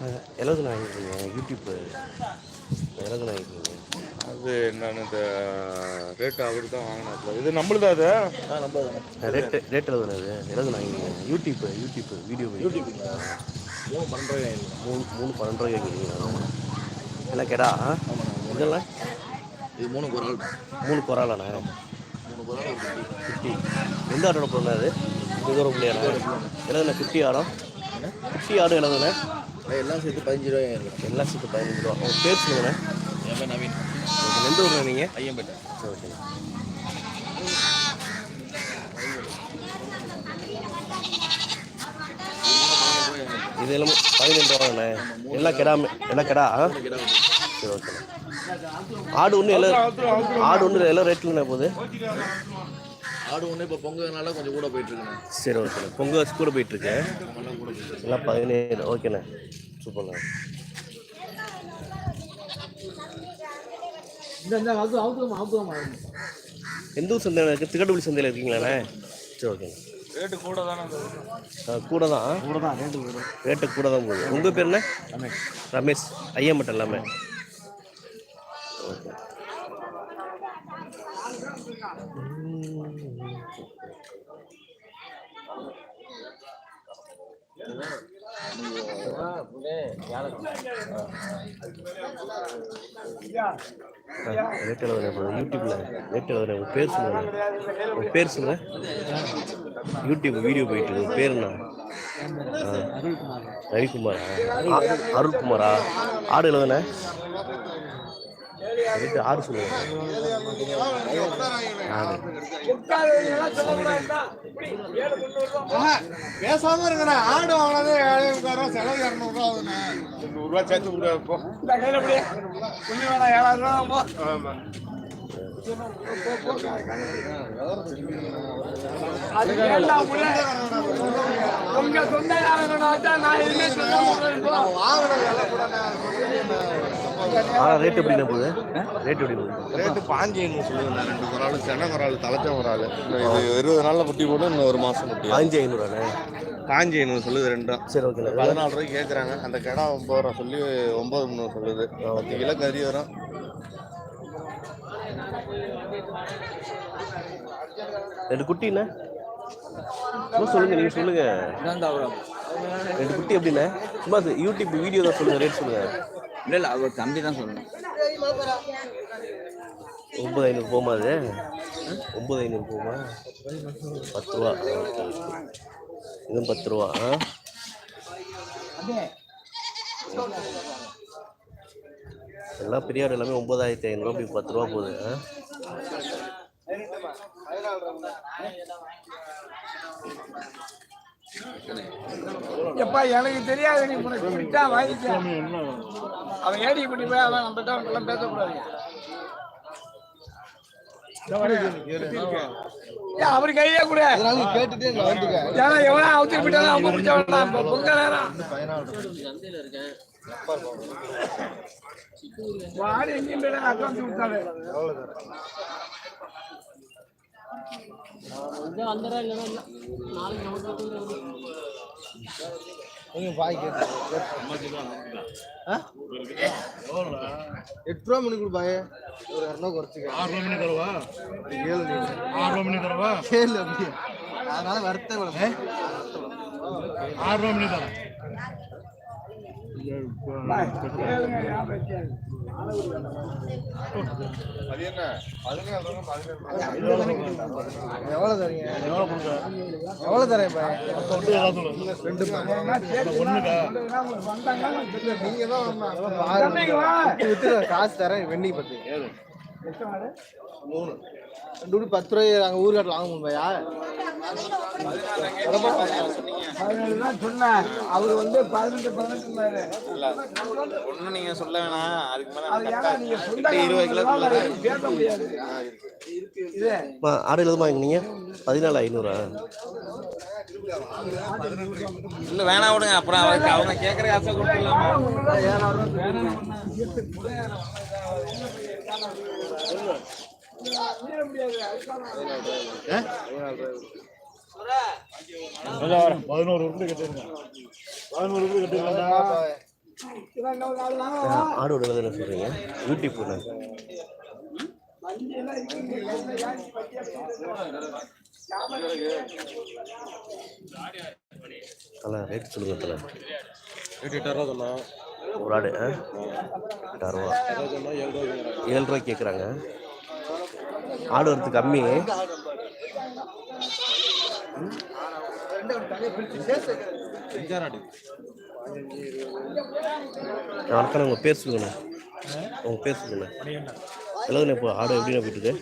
எவ்வளோக்கு வாங்கிக்கிறீங்க யூடியூப்பு எவ்வளோக்கு வாங்கிக்கிறீங்க அது என்னன்னு இந்த ரேட் அவர் தான் வாங்கினாப்ல இது நம்மளுதா அது நம்ம ரேட்டு ரேட் எவ்வளோ அது எவ்வளோக்கு யூடியூப்பு யூடியூப்பு வீடியோ யூடியூப் மூணு பன்னெண்டு மூணு மூணு பன்னெண்டு ரூபாய் கேட்குறீங்களா எல்லாம் கெடா இதெல்லாம் இது மூணு குரல் மூணு குறாலாண்ணா மூணு குரல் ஃபிஃப்டி எந்த ஆட்டோட பொருள் அது இது ஒரு பிள்ளையாண்ணா எழுதுண்ணா ஃபிஃப்டி ஆடம் ஃபிஃப்டி ஆடு எழுதுனேன் எல்லாம் சேர்த்து பதினஞ்சு ரூபாய் இருக்கு எல்லாம் சேர்த்து பதினஞ்சு ரூபா. உங்கள் பேர் சொல்லுங்கண்ணே. என் பேர் நவீன். எந்த ஊர்ண்ணா நீங்கள் ஐயம்பேட்டை. சரி ஓகே இது எல்லாம் பதினெண்டு ரூபாண்ணே எல்லாம் கெடா எல்லாம் கெடா? சரி ஓகே ஆடு ஒன்று எல்லாம் ஆடு ஒன்று எல்லாம் ரேட்லண்ணே போகுது. ஆடு ஒன்று இப்போ பொங்கல்னால கொஞ்சம் கூட போயிட்டு இருக்குண்ணே. சரி ஓகேண்ணே பொங்கல் கூட போயிட்டுருக்கு எல்லாம் பதினேழு ஓகேண்ணே சூப்பர்ண்ணே எந்த ஊர் சந்தையில் இருக்குது திகட்டுப்பள்ளி சந்தையில் இருக்கீங்களாண்ணே சரி ஓகேண்ணே ரேட்டு கூட தானே கூட தான்? கூட தான் ரேட்டு கூட. ரேட்டு கூட தான் போகுது. உங்கள் பேர் என்ன? ரமேஷ். ரமேஷ். ஐயன் மட்டும் எல்லாமே ஓகே. ரேட் எழுதுறேன் இப்போ யூடியூப்பில் ரேட் எழுதுறேன் உங்கள் பேர் சொல்லுங்கள் உங்கள் பேர் சொல்லுங்கள் யூடியூப் வீடியோ போயிட்டு இருக்கு உங்கள் பேர் என்ன ஆ. ரவிக்குமாரா அருள்குமாரா ஆடு எழுதுனே ரேட்டு சொல்லுங்க ஆடு பேசாம இருக்கிற ஆடு வாங்கினது ஏழை முக்கால் ரூபா செலவு இரநூறுவா ஆகுதுண்ணே. நூறுரூவா சேர்த்து விட போ. இந்த கையில இப்படி கொஞ்சம் வேணாம் ஏழாயிரம் ரூபா போ. ஆமா. அது கேட்டா உள்ள உங்க நான் எதுவுமே இருப்போம். ஆ ரேட் எப்படிண்ணே போகுது? ரேட் எப்படி போகுது? ரேட்டு பாஞ்சு ஐநூறு சொல்லுங்க. ரெண்டு குறாள் சென்னை குறாள் தலைச்ச குறாள் இது இருபது நாளில் குட்டி போட்டு இன்னும் ஒரு மாதம் குட்டி பாஞ்சு ஐநூறாண்ணே பாஞ்சு ஐநூறு சொல்லுது ரெண்டும். சரி ஓகேண்ணே பதினாலு ரூபாய்க்கு கேட்குறாங்க அந்த கடை ஒம்பது ரூபா சொல்லி ஒம்பது முந்நூறு சொல்லுது. பத்து கிலோ கறி வரும். ரெண்டு குட்டிண்ணே சும்மா சொல்லுங்க நீங்கள் சொல்லுங்க. ரெண்டு குட்டி எப்படிண்ணே சும்மா யூடியூப் வீடியோ தான் சொல்லுங்க ரேட் சொல்லுங்க. இல்லை இல்லை அவர் தம்பி தான் சொல்லணும். ஒம்பது ஐநூறு போமா அது? ஒம்பது ஐநூறு போமா பத்து ரூபா. இதுவும் பத்து ரூபா ஆ? எல்லாம் பெரியார் எல்லாமே ஒம்பதாயிரத்தி ஐநூறுரூவா இப்படி பத்து ரூபா போகுது ஆ? எப்பா எனக்கு தெரியாது நீ உனக்கு பிடிச்சா வாங்கிக்க. அவன் ஏடி பண்ணி போய் அவன் நம்மகிட்ட அவன் பேசக்கூடாது. அவரு கையே கூட. கேட்டுட்டே ஏன்னா எவனா அவுத்து போயிட்டாலும் அவங்க பிடிச்ச வேண்டாம் இப்போ பொங்க நேரம். வாடி எங்கேயும் அக்கௌண்ட் விட்டாரு எட்டு ரூபா மணி கொடுப்பாங்க ஒரு இரநூறு குறைச்சிக்க. ஆறு ரூபா மணி தருவா? ஏழு நீ ஆறு ரூபா மணி தருவா? ஏழு அதனால வருத்த ஆறு ரூபா மணி தரேன். எவ்வளோ தரீங்க? எவ்வளோ கொடுக்குற எவ்வளோ தரேன் ரெண்டு நீங்க தான் பாருங்க காசு தரேன் வெண்ணி பத்து மூணு ரெண்டு பத்து ரூபாய் நாங்கள் ஊர்காட்டில் வாங்க சொன்னேன் அவர் வந்து பதினெட்டு நீங்க சொல்ல வேணாம். அதுக்கு மேலே நீங்க சொந்த பேச முடியாது. ஆடு எழுதுமா பதினாலு ஐநூறா? இல்லை வேணாம் விடுங்க. அப்புறம் அவங்க அவங்க கேட்குற காசை கொடுத்துடலாமா? பதினோரு கட்டிருங்க பதினோரு உருண்டு கட்டிருக்கா இவன் இன்னொரு நாலு வாங்க ஆடோட விலை என்ன சொல்கிறீங்க யூடியூப்ண்ணே தலை ரேட் சொல்லுங்க தலை ஒரு ஆடு எட்டாயிரம் ரூபா. ஏழு ரூபாய்க்கு கேட்குறாங்க ஆடு வரது கம்மி. வணக்கம் உங்கள் பேர் சொல்லுங்கண்ணே. உங்கள் பேர் சொல்லுங்கண்ணே. எழுதுண்ணே இப்போ ஆடு எப்படிண்ணே போயிட்டு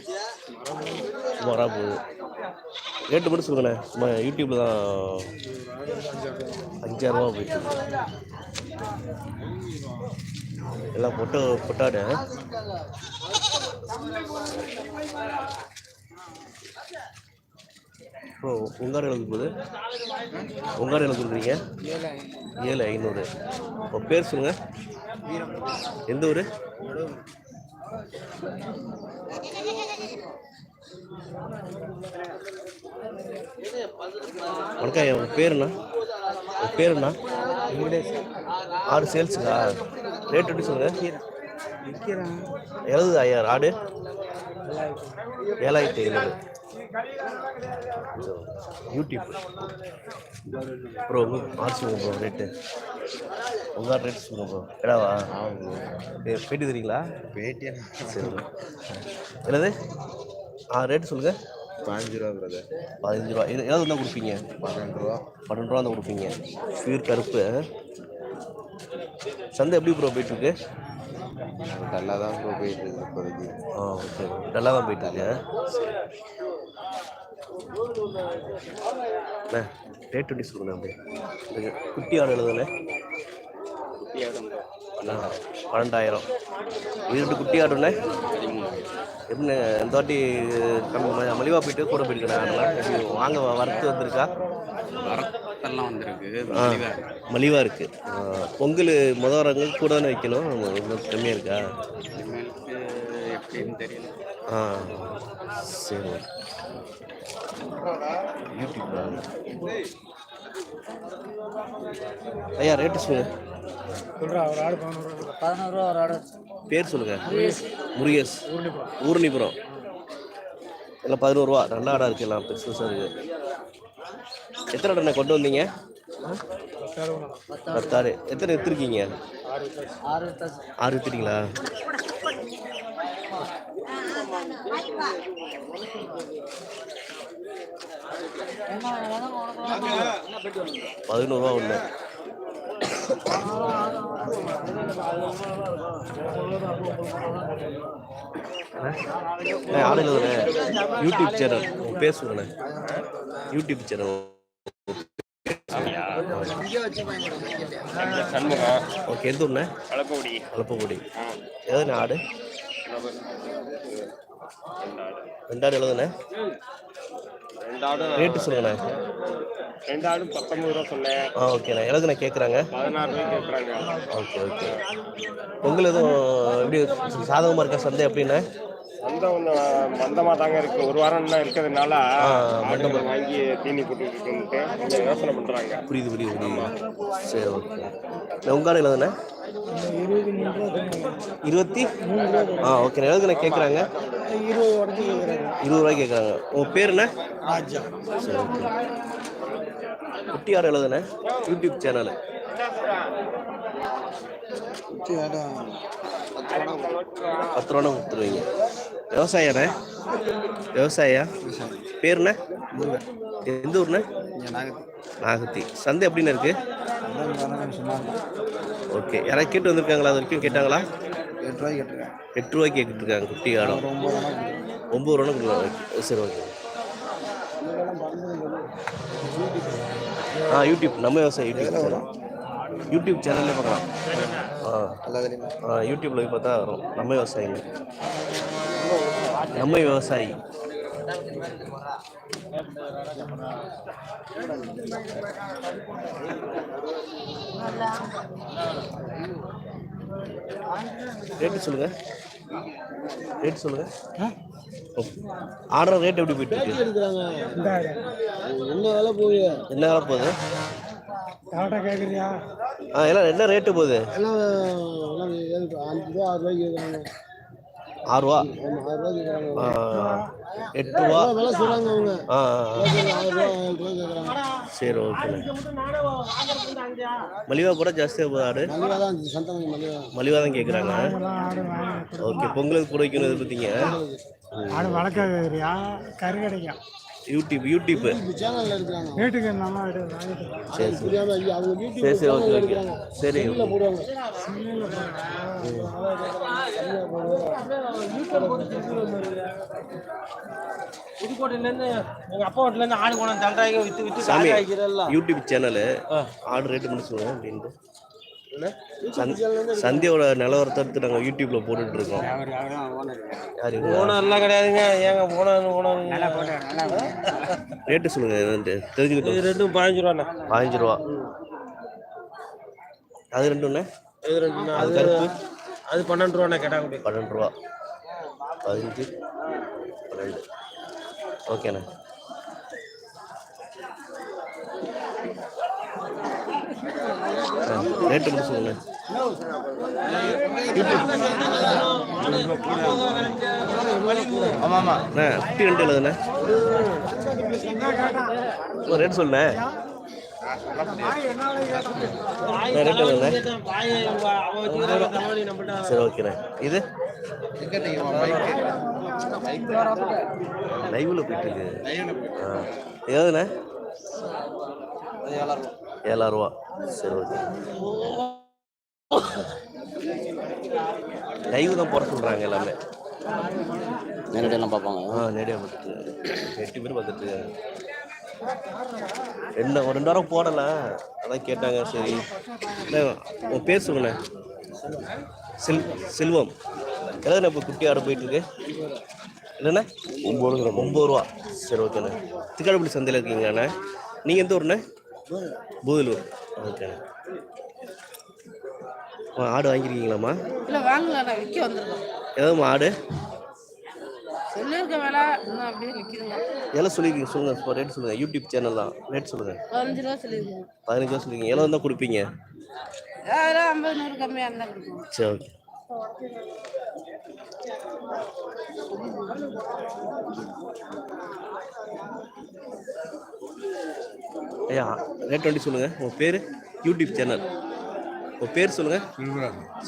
சுமாராக போகுது ரேட்டு மட்டும் சொல்லுங்கண்ணே. சும்மா யூடியூப்பில் தான் அஞ்சாயிரம் ரூபா போயிட்டு எல்லாம் பொட்டை பொட்டாடு ஓ உங்கார் எழுதுக்கு போது உங்கார் எழுது கொடுக்குறீங்க ஏழு ஐநூறு. இப்போ பேர் சொல்லுங்க. எந்த ஊர்? வணக்கம் உங்கள் பேர் என்ன? உங்கள் பேர் என்ன? சேல்ஸுங்களா ரேட் எப்படி சொல்லுங்க? எழுபது ஐயாயிரம் ஆடு ஏழாயிரத்தி ஐநூறு. யூடியூப் ப்ரோ சொல்லுங்க ப்ரோ ரேட்டு உங்கள் ரேட் சொல்லுங்க ப்ரோ. எடாவா பேட்டி தரீங்களா? பேட்டியா? சரி. என்னது? ஆ ரேட்டு சொல்லுங்க. பாஞ்சு ரூபா பிரதர் பதினஞ்சு ரூபா. எது ஏதாவது தான் கொடுப்பீங்க. பன்னெண்டு ரூபா. பன்னெண்டு ரூபா தான் கொடுப்பீங்க. பியூர் கருப்பு சந்தை எப்படி ப்ரோ போயிட்டுருக்கு? நல்லா தான் ப்ரோ போயிட்டு இருக்கு இப்போதைக்கு. ஆ ஓகே நல்லா தான் போயிட்டுருக்கு. அண்ணே ரேட் எப்படி சொல்லுங்க குட்டி ஆடு எழுதுண்ணே அண்ணா பன்னெண்டாயிரம். இது ரெண்டு குட்டி ஆடுண்ணே. எப்படி இந்த வாட்டி கம்மி ம- மலிவா போயிட்டு கூட போயிருக்கேன் வாங்க வரத்து வந்திருக்கா? வரத்தெல்லாம் வந்திருக்கு. மலிவாக இருக்கு. ஆ, பொங்கல் முத வரவங்க கூட தானே வைக்கணும்? இன்னும் கம்மியாக இருக்கா? எப்படின்னு தெரியல. ஆ சரி. ஐயா ரேட்டு சொல்லுங்க. பதினோரு ரூபா ஒரு ஆடு. பேர் சொல்லுங்க. முருகேஷ். ஊர்ணிபுரம். எல்லாம் பதினோரு ரூபா. நல்ல ஆடா இருக்கு எல்லாம். பெருசு பெருசாக இருக்கு. எத்தனை ஆடை கொண்டு வந்தீங்க? பத்தாறு. எத்தனை எடுத்துருக்கீங்க? ஆறு எடுத்துட்டீங்களா பதினோருவா ஒன்று ஆடு யூடியூப் சேனல் உங்கள் யூடியூப் சேனல் ஓகே எந்த ஊர்ண்ணே? கலப்பகுடி. அலப்பக்குடி எதுண்ணே ஆடு? ரெண்டாடு எழுதுண்ணே ரேட்டு சொல்லுங்கண்ணே. ரெண்டாடும் பத்தொன்பது ரூபா சொன்னேன். ஆ ஓகேண்ணே. எழுதுண்ணே கேட்குறாங்க பதினாறு ரூபாய்க்கு கேட்குறாங்க ஓகே ஓகே. பொங்கல் எதுவும் எப்படி சாதகமாக இருக்கா? சந்தை எப்படிண்ணே? சந்தை கொஞ்சம் மந்தமாக தாங்க இருக்கு. ஒரு வாரம் தான் இருக்கிறதுனால ஆடுகளை வாங்கி தீனி கொஞ்சம் யோசனை பண்ணுறாங்க புரியுது புரியுது. புரியுது சரி ஓகே. உங்காடு எழுதுண்ணே இருபத்தி? ஆ ஓகே. எழுதுண்ணே கேட்குறாங்க இருபது ரூபாய்க்கு கேட்குறாங்க உங்கள் பேர் என்ன? சரி ஓகே. குட்டி ஆடு யூடியூப் சேனலு. பத்து ரூபா கொடுத்துருவீங்க. விவசாயண்ணே விவசாயியா? பேருண்ணே எந்த ஊர்ண்ணே நாகத்தி. சந்தை எப்படிண்ணே இருக்கு? ஓகே. யாராவது கேட்டு வந்திருக்காங்களா? அது வரைக்கும் கேட்டாங்களா? எட்டு ரூபாய்க்கு கேட்டிருக்கேன் எட்டு ரூபாய்க்கு கேட்டுருக்காங்க குட்டி ஆடம் ஒம்பது ரூபா கொடுக்கலாம். சரி ஓகே. ஆ யூடியூப். நம்ம விவசாயம் யூடியூப் யூடியூப் சேனல்லே பார்க்கலாம். ஆ யூடியூப்ல போய் பார்த்தா வரும். நம்ம விவசாயிங்க. நம்ம விவசாயி. ரேட்டு சொல்லுங்க. ரேட் சொல்லுங்க. ஆர்டர் ரேட் எப்படி போயிட்டு இருக்கு? என்ன வேலை போய் என்ன வேலை போகுது? கரெக்டாக கேட்குறியா ஆ எல்லாம் என்ன ரேட்டு போகுது? எல்லாம் அஞ்சு ரூபா ஆறு ரூபாய்க்கு கேட்குறாங்க ஆறு ரூபா. ஆமாம் ஆறு ரூபாய்க்கு கேட்குறாங்க ஆ, எட்டு ரூபா. விலை சொல்கிறாங்க அவங்க ஆ சரி ஓகேண்ணே மலிவா கூட ஜாஸ்தியாக போகுது ஆடு. மலிவா தான் கேட்குறாங்க ஓகே பொங்கலுக்கு கூட வைக்கணும் எதிர்பார்த்தீங்க. ஆடு வளர்க்க கேட்குறியா கறி கிடைக்கும் யூடியூப் யூடியூப்பு சேனலில் இருக்கிறாங்க வீட்டுக்கு ஆடு வாங்கிட்டு சரி சரி. புரியாம ஐயா அவங்க சரி யூடியூப் சரி ஓகே ஓகே. சரி. செல்லில் போடுவாங்க. புதுக்கோட்டையிலேருந்து எங்கள் அப்பா வீட்டிலேருந்து ஆடு கொண்டு தண்டாயிரம் விற்று விற்று ஆகிக்கிறல்ல யூடியூப் சேனலு ஆர்டர் ரேட்டு சொல்லுங்க அப்படின்ட்டு. சந்த் சந்தியோட நிலவரத்தை எடுத்து நாங்கள் யூடியூப்ல போட்டுட்டு இருக்கோம்? ஓனர்லாம் கிடையாதுங்க. ஏங்க ஓனர் ஓனர். ரேட்டு சொல்லுங்க என்னன்ட்டு. இது தெரிஞ்சுக்கிட்டோம் ரெண்டும் பதினஞ்சு ரூபாண்ணே பதினஞ்சு ரூபா அது ரெண்டுண்ணே? இது ரெண்டு அது அது கருப்பு? அது பன்னெண்டு ரூபாண்ணே கேட்டாங்க பன்னெண்டு ரூபா பதினஞ்சு. பன்னெண்டு. ஓகேண்ணே. ரேட்டு மட்டும் சொல்லுங்க. ஆமாம் ஆமாம். அண்ணா குட்டி ரெண்டு எழுதுண்ணே ரேட் சொல்லுண்ணே. எழுதுண்ணே சரி ஓகேண்ணே. இது? லைவ்ல போயிட்டு இருக்கு. ஆ ஏதுண்ணே ஏழாயிரம் ரூபா. சரி ஓகே. லைவ் தான் போட சொல்றாங்க எல்லாமே. நேரடியெல்லாம் பார்ப்பாங்க. ஆ நேரடியாக பார்த்துட்டு எட்டு பேர் பார்த்துட்டு. ரெண்டு ஒரு ரெண்டு வாரம் போடல. அதான் கேட்டாங்க சரி. உன் பேர் சொல்லுண்ணே. செல் செல்வம். எவ்வளோண்ணே இப்போ குட்டி ஆட போயிட்டு இருக்கு என்னண்ணே? ஒம்பது ரூபா. ஒம்பது ரூபா. சரி ஓகேண்ணே. திக்காடுபடி சந்தையில் இருக்கீங்களாண்ணே? நீங்கள் எந்த ஊருண்ணே? பூதலூர் ஆ, ஆடு வாங்கியிருக்கீங்களாம்மா இல்லை வாங்கல நான் விற்க வந்திருக்கோம். எதுவும் ஆடு? சொல்லியிருக்க வேலை இன்னும் அப்படியே நிற்கிதுங்க எல்லாம் சொல்லிருக்கீங்க சொல்லுங்க இப்போ ரேட் சொல்லுங்க. யூடியூப் சேனல் தான். ரேட் சொல்லுங்க. பதினஞ்சு ரூபா பதினஞ்சு தான் கொடுப்பீங்க? அதெல்லாம் ஐம்பது நூறு கம்மியாக இருந்தால் கொடுப்போம். சரி ஓகே. ஐயா ரேட் வண்டி சொல்லுங்க. உங்க பேர்? யூடியூப் சேனல் உங்க பேர் சொல்லுங்க.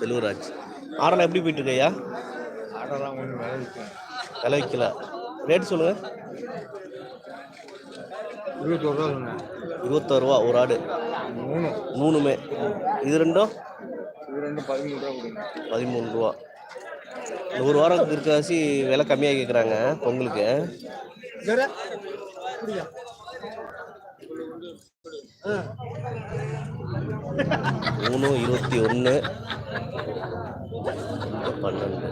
செல்வராஜ். ஆடெல்லாம் எப்படி போயிட்டு இருக்கு ஐயா விலை விற்கல. ரேட் சொல்லுங்க. இருபத்தோரு ரூபா ஒரு ஆடு. மூணு. மூணுமே. இது ரெண்டும்? பதிமூணு ரூபா இந்த ஒரு வாரம் இருக்காசி விலை கம்மியாக கேட்குறாங்க பொங்கலுக்கு. மூணு இருபத்தி ஒன்று பன்னெண்டு.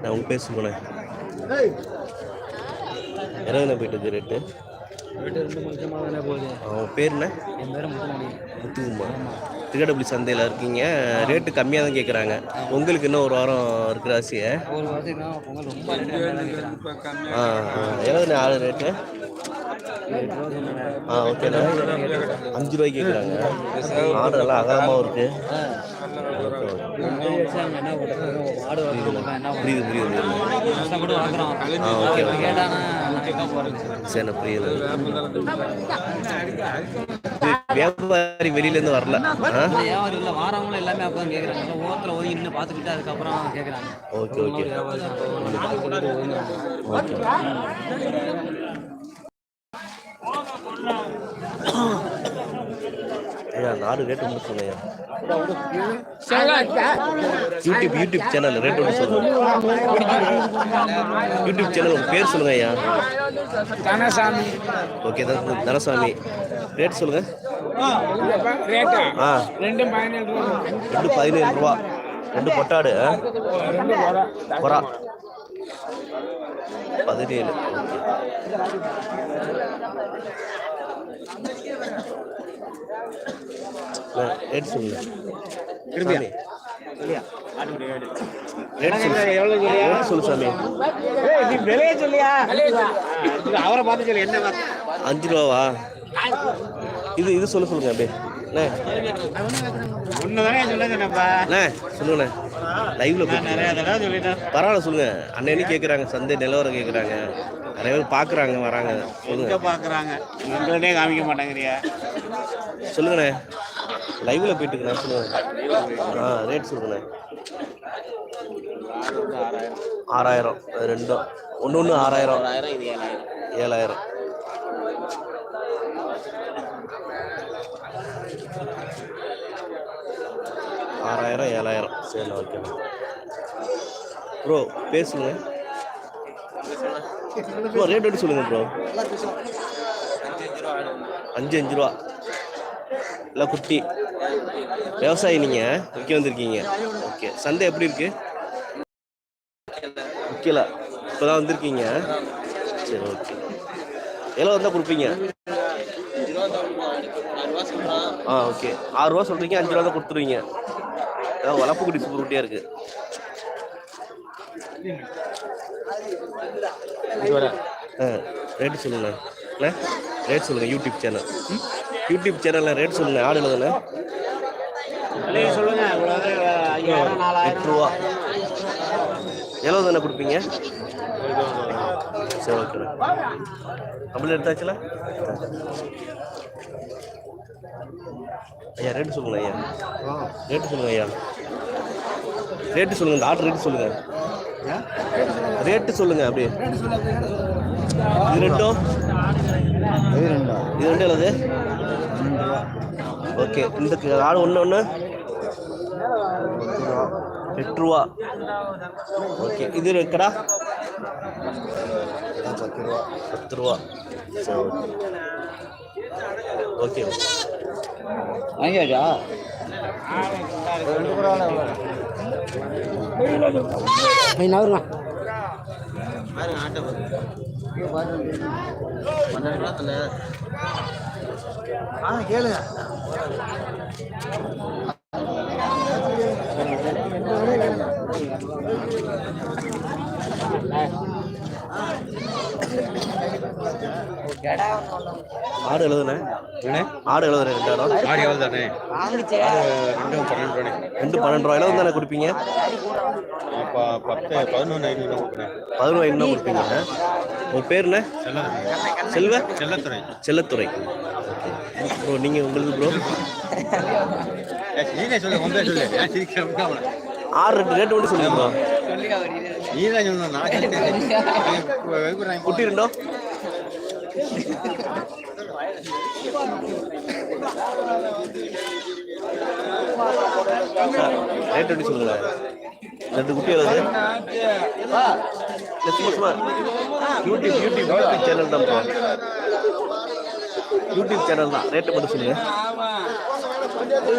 நான் உங்க பேச போனேன் இறங்குன போயிட்டு இருக்கு ரேட்டு அவன் பேர் என்ன? முத்துக்குமார். திருக்கடப்பள்ளி சந்தையில் இருக்கீங்க. ரேட்டு கம்மியாக தான் கேட்குறாங்க உங்களுக்கு இன்னும் ஒரு வாரம் இருக்கிற ஆசையை? ஆ ஆ. எவ்வளோண்ணே ஆடு ரேட்டு ஆ ஓகேண்ணா அஞ்சு ரூபாய்க்கு கேட்குறாங்க. ஆடு நல்லா அகலமாகவும் இருக்கு. புரியுது புரியுது ஆ ஓகே ஓகே சரி புரியுது வியாபாரி வெளியிலேருந்து வரல. வியாபாரிகள் வாரவங்களும் எல்லாமே அப்பதான் கேக்குறாங்க. ஓரத்துல ஒதுங்கி நின்று பார்த்துக்கிட்டு அதுக்கப்புறம் ஓகே ஓகே ஓகே ஐயா நாலு ரேட்டு ஒன்று சொன்னேன் யூடியூப் யூடியூப் சேனல் ரேட் ஒன்று சொல்லுங்க. யூடியூப் சேனல் உங்க பேர் சொல்லுங்க ஐயா தனசாமி ஓகே தனசாமி ரேட் சொல்லுங்க. ஆ. ரெண்டு பதினேழு ரூபா. ரெண்டு பொட்டாடு ஆ? பதினேழு. ரேட் சொல்லுங்க. சொல்லி என்ன அஞ்சு ரூபாவா? இது இது சொல்ல சொல்லுங்க அப்படியே. சொல்லுங்கண்ணே லைவ்ல பரவாயில்ல சொல்லுங்க. அண்ணனே கேட்குறாங்க சந்தை நிலவரம் கேட்குறாங்க நிறைய பேர் பார்க்குறாங்க வராங்க. சொல்லுங்க. பார்க்குறாங்க? எங்கள்டே காமிக்க மாட்டேங்கிறியா. சொல்லுங்கண்ணே. லைவ்ல போயிட்டு இருக்கேன் சொல்லுங்க. ஆ ரேட் சொல்லுங்கண்ணே. ஆறாயிரம். ரெண்டும். ஒன்று ஒன்று ஆறாயிரம். ஏழாயிரம். ஆறாயிரம் ஏழாயிரம். சரி ஓகே ப்ரோ பேசுங்க. ப்ரோ ரேட் எடுத்து சொல்லுங்க ப்ரோ அஞ்சு அஞ்சு ரூபா. இல்லை குட்டி. விவசாயி நீங்கள் விற்க வந்திருக்கீங்க. ஓகே சந்தை எப்படி இருக்கு? விற்கல இப்போ தான் வந்திருக்கீங்க சரி ஓகே எவ்வளோ வந்தால் கொடுப்பீங்க. ஆ ஓகே ஆறு ரூபா சொல்கிறீங்க அஞ்சு ரூபா தான் கொடுத்துருவீங்க. அதான் வளர்ப்பு குடி சூப்பர் குட்டியாக இருக்கு. ஆ ரேட்டு சொல்லுங்கண்ணா ரேட் சொல்லுங்கள் யூடியூப் சேனல் யூடியூப் சேனலில் ரேட் சொல்லுங்கள் ஆடு எழுதுண்ணே சொல்லுங்க. எட்டு ரூபா. எவ்வளோ தானே கொடுப்பீங்க? சரி ஓகே கம்பளி எடுத்தாச்சுல? ஐயா ரேட்டு சொல்லுங்க ஐயா. ரேட்டு சொல்லுங்க ஐயா. ரேட்டு சொல்லுங்க இந்த ஆர்டர் ரேட்டு சொல்லுங்க. ரேட்டு சொல்லுங்க அப்படியே. இது ரெண்டும் இது ரெண்டா? இது ரெண்டு எவ்வளவு ஓகே இந்த ஆடு ஒன்று ஒன்று எட்டு ரூபா. ஓகே இது இருக்கடா பத்து ரூபா. பத்து ரூபா. சரி ஓகே. வாங்கியாச்சா? ரெண்டு கூட நவருங்க ஆ கேளுங்க. ஆடு எழுதுனே. ஆடு எழுதுனே ரெண்டாயிரம் ஆடி. எவ்வளோ தானே ரெண்டும் பன்னெண்டு ரூபாய். ரெண்டு பன்னெண்டு ரூபா எழுபது தானே கொடுப்பீங்க பத்து பதினொன்று ஐநூறு பதினோரு ஐநூறு கொடுப்பீங்க. உங்கள் பேர் என்ன? செல்வ? செல்லத்துறை. செல்லத்துறை. ப்ரோ நீங்கள் உங்களுக்கு ப்ரோ நீனே சொல்லு உங்க பேர் சொல்லு. ஏன் சிரிக்கிறேன் ஆறு ரெண்டு ரேட்டு மட்டும் சொல்லுங்க ப்ரோ நீ தான் சொல்லணும் குட்டி ரெண்டோ? ரேட் எப்படி சொல்லுங்களேன் ரெண்டு குட்டி யூடியூப் யூடியூப் யூடியூப் சேனல் தான் யூடியூப் சேனல் தான். ரேட்டு மட்டும் சொல்லுங்க.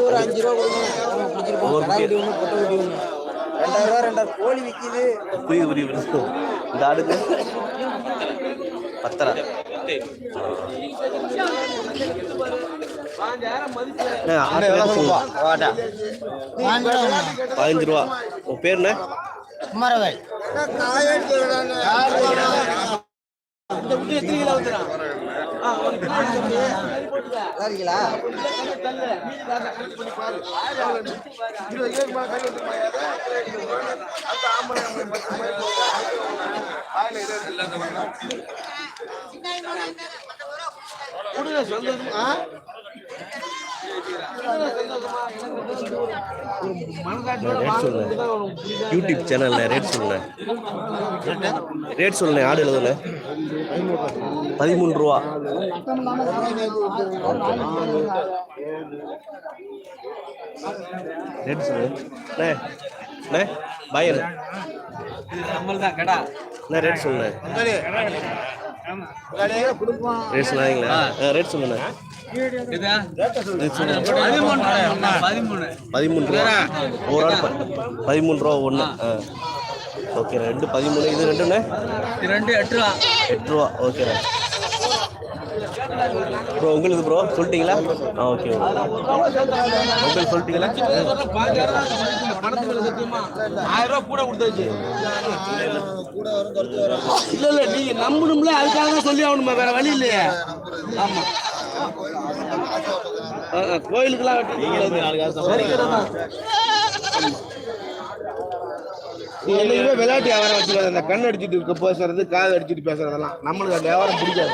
ஒரு அஞ்சு ரூபா கொடுங்க ரெண்டாயிரம் ரூபா ரெண்டாயிரம் கோழி விற்கிது புரியுது புரியுது. இந்த ஆடுக்கு. பத்தரை. பதினஞ்சு ரூபா. உன் பேர் என்ன? குமாரவேல். சொல்லுங்க யூடியூப் சேனல்ல ரேட் சொல்லுங்க ரேட் சொல்லுங்க ஆடு எழுதுல. பதிமூணு ரூபா. ரேட் சொல்லுங்க அண்ணே அண்ணே பாய் அண்ணே நம்மள் தான் கடா ரேட் சொல்லுங்க ரேட் சொல்லாதீங்களா ரேட் சொல்லுங்க பதிமூணு ரூபா ஒரு ஆள் பதிமூணு ரூபா ஒன்று ஓகே ரெண்டு பதிமூணு. இது ரெண்டுண்ணே? ரெண்டு எட்டு ரூபா. எட்டு ரூபா. ஓகேண்ணே ப்ரோ உங்களுக்கு ப்ரோ சொல்லிட்டீங்களா? ஓகே உங்களுக்கு சொல்லிட்டீங்களா ஆயிரம் ரூபாய் கூட கொடுத்தாச்சு இல்ல இல்ல நீங்க நம்பணும்ல அதுக்காக தான் சொல்லி ஆகணுமா வேற வழி இல்லையே. ஆமா. கோயிலுக்குலாம் என்னைக்குமே விளையாட்டு வியாபாரம் வச்சுக்காது. அந்த கண் அடிச்சுட்டு இருக்க பேசுறது காது அடிச்சுட்டு பேசுறதெல்லாம் நம்மளுக்கு அந்த வியாபாரம் பிடிக்காது.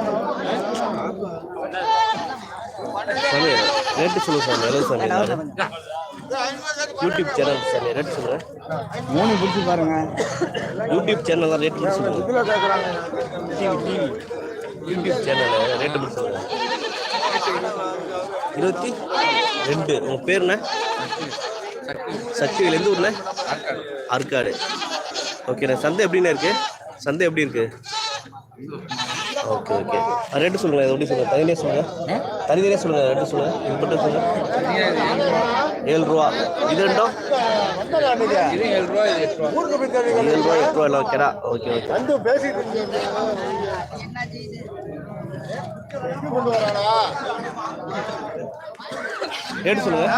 சாமி ரேட்டு சொல்லுங்க சாமி எவ்வளோ சாமி? யூடியூப் சேனல் சாமி ரேட்டு சொல்லுங்க மூணு பிடிச்சி பாருங்க. யூடியூப் சேனல் ரேட் மட்டும் சொல்லுங்க யூடியூப் சேனல் ரேட்டு மட்டும் சொல்லுங்க இருபத்தி ரெண்டு. உங்கள் பேர் என்ன? சக்திவேல். எந்த ஊர்ல? ஆற்காடு. ஓகேண்ணா சந்தை எப்படிண்ணே இருக்கு? சந்தை எப்படி இருக்கு? Okay okay. ரேட்டு சொல்லுங்க எப்படி சொல்லுங்க? தனியாக சொல்லுங்க. தனித்தனியாக சொல்லுங்க ரேட்டு சொல்லுங்க. இது மட்டும் சொல்லுங்க. ஏழு ரூபா இது ரெண்டும் ஏழு ரூபா எட்டு ரூபா எல்லாம் ஓகேடா. Okay okay. ரேட்டு சொல்லுங்க.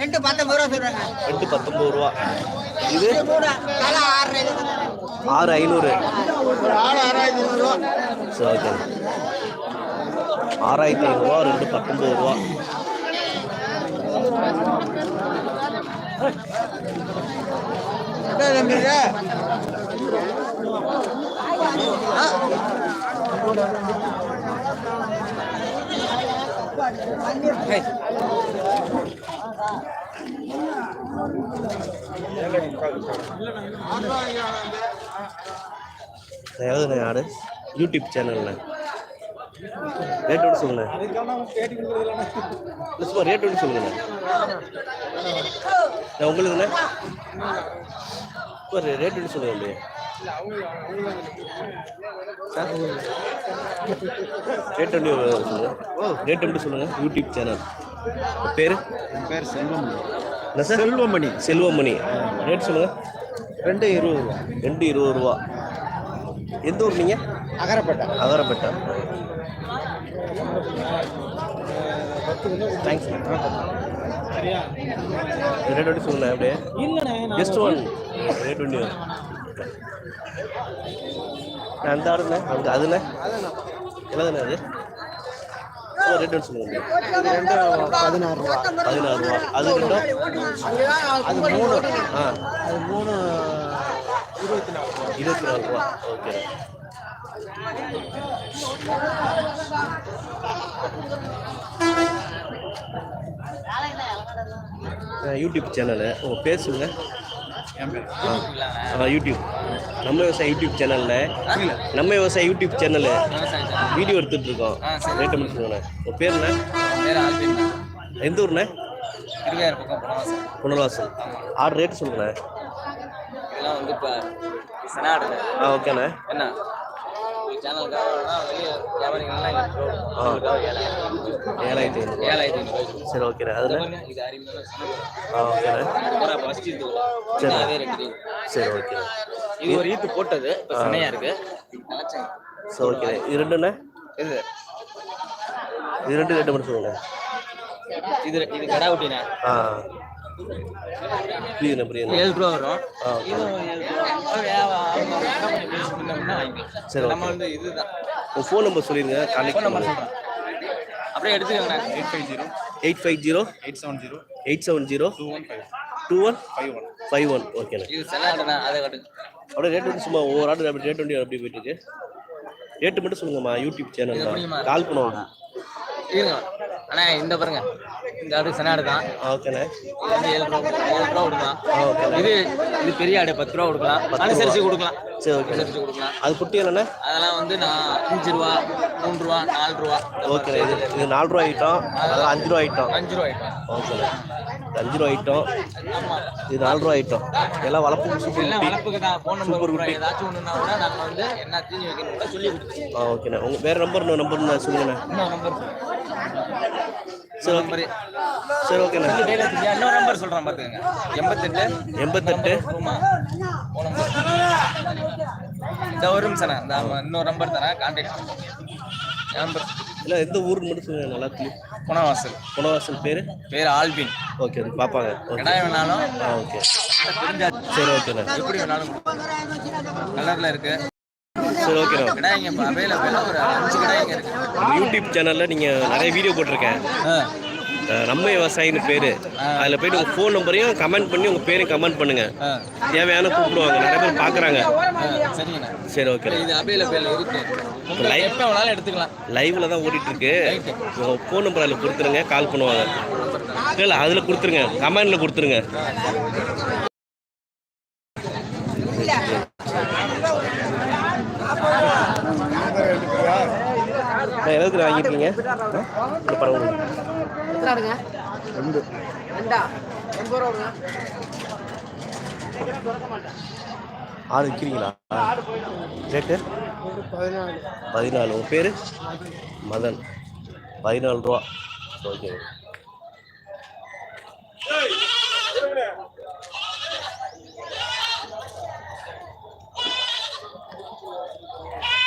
ரெண்டு பத்தொன்பது ரூபா சொல்றாங்க. ரெண்டு பத்தொம்பது ரூபா. இது? ஆறு ஐநூறு. சரி ஓகே. ஆறாயிரத்தி ஐநூறுரூவா ரெண்டு பத்தொம்பது ரூபா. எவ்வளோ ஆடு யூடியூப் சேனலில் ரேட் ஒன்று சொல்லுங்க சும்மா ரேட் ஒன்று சொல்லுங்க? உங்களுக்குண்ணே ரேட் ஒன்று சொல்லுங்க அப்படியே. ரேட் எப்படி சொல்லுங்க ரேட் எப்படி சொல்லுங்க? யூடியூப் சேனல் பேர்? பேர் செல்வம் என்ன சார்? செல்வமணி. செல்வமணி. ரேட் சொல்லுங்க. ரெண்டு இருபது ரூபா. ரெண்டு இருபது ரூபா. எந்த ஊர் நீங்கள் அகரப்பேட்டை. அகரப்பேட்டை. தேங்க்ஸ் ரேட் வண்டி சொல்லுங்க அப்படியே? ஜஸ்ட் ஒன் ரேட் வண்டி அந்த ஆடுண்ணே அந்த அதுண்ணே. என்னதுண்ணே அது? ரேட் வண்டி சொல்லுங்க அப்படியே. பதினாறு ரூபா. பதினாறு ரூபா அது ரெண்டும் அது மூணு. ஆ. அது மூணு இருபத்தி நாலு ரூபா. இருபத்தி நாலு ரூபா ஓகே யூடியூப் சேனலு. உங்கள் பேர் சொல்லுங்க. ஆ யூடியூப் நம்ம விவசாய யூடியூப் சேனலில் நம்ம விவசாய யூடியூப் சேனலு வீடியோ எடுத்துட்டு இருக்கோம் ரேட்டு சொல்லுங்கண்ணே உங்கள் பேர் என்ன? எந்த ஊர்ண்ணே? புனர்வாசல் ஆர்டர் ரேட்டு சொல்லுங்கண்ணே இதெல்லாம் வந்து இப்போ ஆ ஓகேண்ணே என்ன? ஏழாயிரத்தி ஐநூறு சரி ஓகேண்ணே அதில் ஆ சரி. ஓகேண்ணே இது. ஒரு ஈத்து போட்டது இப்போ இருக்கு. சரி ஓகே இது ரெண்டுண்ணே இது. இது ரெண்டு ரேட்டு மட்டும் இது இது கடா ஊட்டினே. ஆ. புரியுதுண்ணே ஏழு ரூபா வரும். ஆ சரி, நம்ம. வந்து இதுதான். உங்கள் ஃபோன் நம்பர் சொல்லிடுங்க கான்டெக்ட் நம்பர் அப்படியே எடுத்துக்கோங்க. Eight five zero eight five zero eight seven zero eight seven zero two one five two one five one. Five one ஓகேண்ணே. இது செனாடுனா அதை கட்டுங்க அப்படியே ரேட் வந்து சும்மா ஒவ்வொரு ஆர்டர் அப்படி ரேட் வண்டி அப்படி போயிட்டு இருக்கு. ரேட்டு மட்டும் சொல்லுங்கம்மா யூடியூப் சேனல் கால் பண்ணுவாங்க அண்ணா இந்த பாருங்க. இந்த ஆடு தான். ஓகேண்ணே. இது ஏழு ரூபா ஏழு ரூபா கொடுக்கலாம். ஓகேண்ணே. இது இது பெரிய ஆடு பத்து ரூபா கொடுக்கலாம். அனுசரிச்சு கொடுக்கலாம். சரி அனுசரிச்சு கொடுக்கலாம். அது குட்டி என்னண்ணே? அதெல்லாம் வந்து நான் அஞ்சு ரூபா மூணு ரூபா நாலு ரூபா. ஓகேண்ணே இது இது நாலு ரூபா ஐட்டம். அதெல்லாம் அஞ்சு ரூபா ஐட்டம். அஞ்சு ரூபா ஆயிட்டோம் ஓகேண்ணே. அஞ்சு ரூபா ஐட்டம். இது நாலு ரூபா ஐட்டம். எல்லாம் வளர்ப்பு சூப்பர் எல்லாம் வளர்ப்புக்கு தான். ஃபோன் சூப்பர் நம்பர் குட்டி. ஏதாச்சும் ஒன்றுனா கூட நாங்கள் வந்து என்ன தீனி வைக்கணும் கூட சொல்லி கொடுத்துருவோம். ஆ ஓகேண்ணே. உங்கள் வேறு நம்பர் நம்பர் சொல்லுங்கண்ணே. நம்பர் சரி ஓகே. சரி ஓகேண்ணா இன்னொரு நம்பர் சொல்றேன் பாத்துக்கங்க. எண்பத்தெட்டு. எண்பத்தெட்டு. இந்த ஒரு நிமிஷம் இந்த இன்னொரு நம்பர் தரேன் கான்டாக்ட் நம்பர் இல்லை எந்த ஊருக்கு மட்டும் சொல்லுங்க நல்லா தெரியும் குணவாசல் குணவாசல் பேர்? பேர் ஆல்பின் ஓகே அது பார்ப்பாங்க வேணாலும். ஓகே. சரி ஓகேண்ணா எப்படி வேணாலும் கலர்ல இருக்கு. சரி நம்ம யூடியூப் சேனலில் நீங்கள் நிறைய வீடியோ போட்டிருக்கேன். நம்ம விவசாயின்னு பேர். அதில் போயிட்டு உங்கள் ஃபோன் நம்பரையும் கமெண்ட் பண்ணி உங்கள் பேரையும் கமெண்ட் பண்ணுங்கள் தேவையான கூப்பிடுவாங்க. நிறைய பேர் பார்க்குறாங்க சரி ஓகே. வேணாலும் எடுத்துக்கலாம். லைவ்ல தான் ஓடிட்டு இருக்கு உங்கள் ஃபோன் நம்பர் அதில் கொடுத்துருங்க. கால் பண்ணுவாங்க. இல்லை அதில் கொடுத்துருங்க. கமெண்டில் கொடுத்துருங்க. வாங்கியிருக்கீங்க? பரவாயில்ல. ரெண்டு. ரெண்டா? ஆறு விற்கிறீங்களா ரேட்டு? பதினாலு. உங்கள் பேர்? மதன். பதினாலு ரூபா. ஓகே.